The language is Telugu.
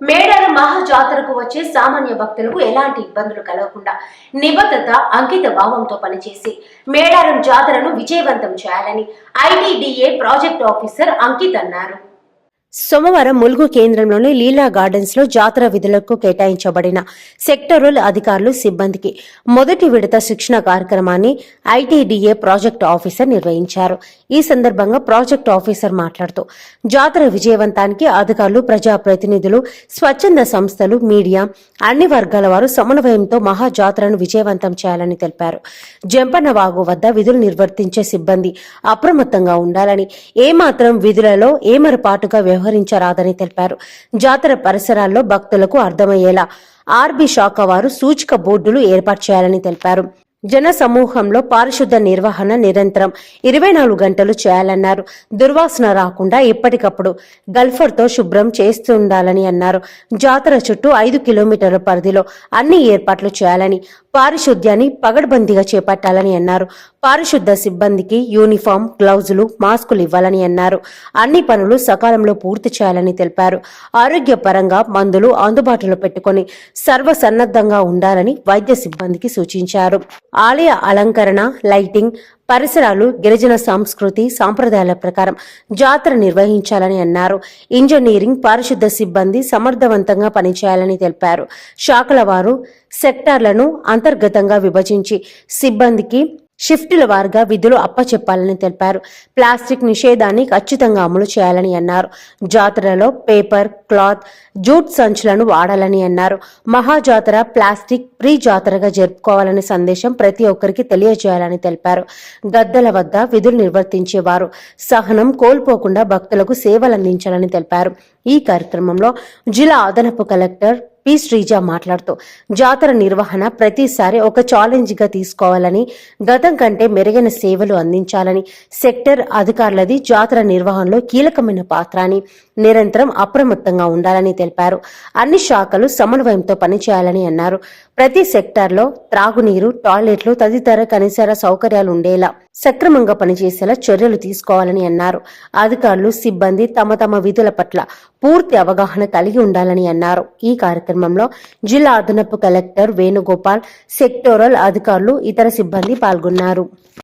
మేడారం మహా జాతరకు వచ్చే సామాన్య భక్తులకు ఎలాంటి ఇబ్బందులు కలగకుండా నిబద్ధత అంకిత భావంతో పనిచేసి మేడారం జాతరను విజయవంతం చేయాలని ఐటీడీఏ ప్రాజెక్ట్ ఆఫీసర్ అంకిత్ అన్నారు. సోమవారం ములుగు కేంద్రంలోని లీలా గార్డెన్స్లో జాతర విధులకు కేటాయించబడిన సెక్టరల్ అధికారులు సిబ్బందికి మొదటి విడత శిక్షణ కార్యక్రమాన్ని ఐటీడీఏ ప్రాజెక్ట్ ఆఫీసర్ నిర్వహించారు. ఈ సందర్భంగా ప్రాజెక్ట్ ఆఫీసర్ మాట్లాడుతూ జాతర విజయవంతానికి అధికారులు ప్రజాప్రతినిధులు స్వచ్ఛంద సంస్థలు మీడియా అన్ని వర్గాల వారు సమన్వయంతో మహా జాతరను విజయవంతం చేయాలని తెలిపారు. జంపన్నవాగు వద్ద విధులు నిర్వర్తించే సిబ్బంది అప్రమత్తంగా ఉండాలని ఏమాత్రం విధులలో ఏమరపాటుగా వ్యవహరించరాదని తెలిపారు. జాతర పరిసరాల్లో భక్తులకు అర్థమయ్యేలా ఆర్బీ శాఖ వారు సూచిక బోర్డులు ఏర్పాటు చేయాలని తెలిపారు. జన సమూహంలో పారిశుద్ధ నిర్వహణ నిరంతరం ఇరవై నాలుగు గంటలు చేయాలన్నారు. దుర్వాసన రాకుండా ఎప్పటికప్పుడు గల్ఫర్తో శుభ్రం చేస్తుండాలని అన్నారు. జాతర చుట్టూ ఐదు కిలోమీటర్ల పరిధిలో అన్ని ఏర్పాట్లు చేయాలని పారిశుద్ధ్యాన్ని పగడ్బందీగా చేపట్టాలని అన్నారు. పారిశుద్ధ సిబ్బందికి యూనిఫామ్ గ్లౌజులు మాస్కులు ఇవ్వాలని అన్నారు. అన్ని పనులు సకాలంలో పూర్తి చేయాలని తెలిపారు. ఆరోగ్యపరంగా మందులు అందుబాటులో పెట్టుకొని సర్వసన్నద్ధంగా ఉండాలని వైద్య సిబ్బందికి సూచించారు. ఆలయ అలంకరణ లైటింగ్ పరిసరాలు గిరిజన సంస్కృతి సాంప్రదాయాల ప్రకారం జాతర నిర్వహించాలని అన్నారు. ఇంజనీరింగ్ పారిశుద్ధ సిబ్బంది సమర్థవంతంగా పనిచేయాలని తెలిపారు. శాఖల వారు సెక్టార్లను అంతర్గతంగా విభజించి సిబ్బందికి షిఫ్టుల వారుగా విధులు అప్పచెప్పాలని తెలిపారు. ప్లాస్టిక్ నిషేధాన్ని ఖచ్చితంగా అమలు చేయాలని అన్నారు. జాతరలో పేపర్ క్లాత్ జూట్ సంచులను వాడాలని అన్నారు. మహాజాతర ప్లాస్టిక్ ప్రీ జాతరగా జరుపుకోవాలనే సందేశం ప్రతి ఒక్కరికి తెలియజేయాలని తెలిపారు. గద్దల వద్ద విధులు నిర్వర్తించేవారు. సహనం కోల్పోకుండా భక్తులకు సేవలు అందించాలని తెలిపారు. ఈ కార్యక్రమంలో జిల్లా అదనపు కలెక్టర్ పి శ్రీజ మాట్లాడుతూ జాతర నిర్వహణ ప్రతిసారి ఒక ఛాలెంజ్గా తీసుకోవాలని గతం కంటే మెరుగైన సేవలు అందించాలని సెక్టర్ అధికారులది జాతర నిర్వహణలో కీలకమైన పాత్ర అని నిరంతరం అప్రమత్తంగా ఉండాలని తెలిపారు. అన్ని శాఖలు సమన్వయంతో పనిచేయాలని అన్నారు. ప్రతి సెక్టార్లో త్రాగునీరు టాయిలెట్లు తదితర కనిసర సౌకర్యాలు ఉండేలా సక్రమంగా పనిచేసేలా చర్యలు తీసుకోవాలని అన్నారు. అధికారులు సిబ్బంది తమ తమ విధుల పట్ల పూర్తి అవగాహన కలిగి ఉండాలని అన్నారు. ఈ కార్యక్రమంలో జిల్లా అదనపు కలెక్టర్ వేణుగోపాల్ సెక్టోరల్ అధికారులు ఇతర సిబ్బంది పాల్గొన్నారు.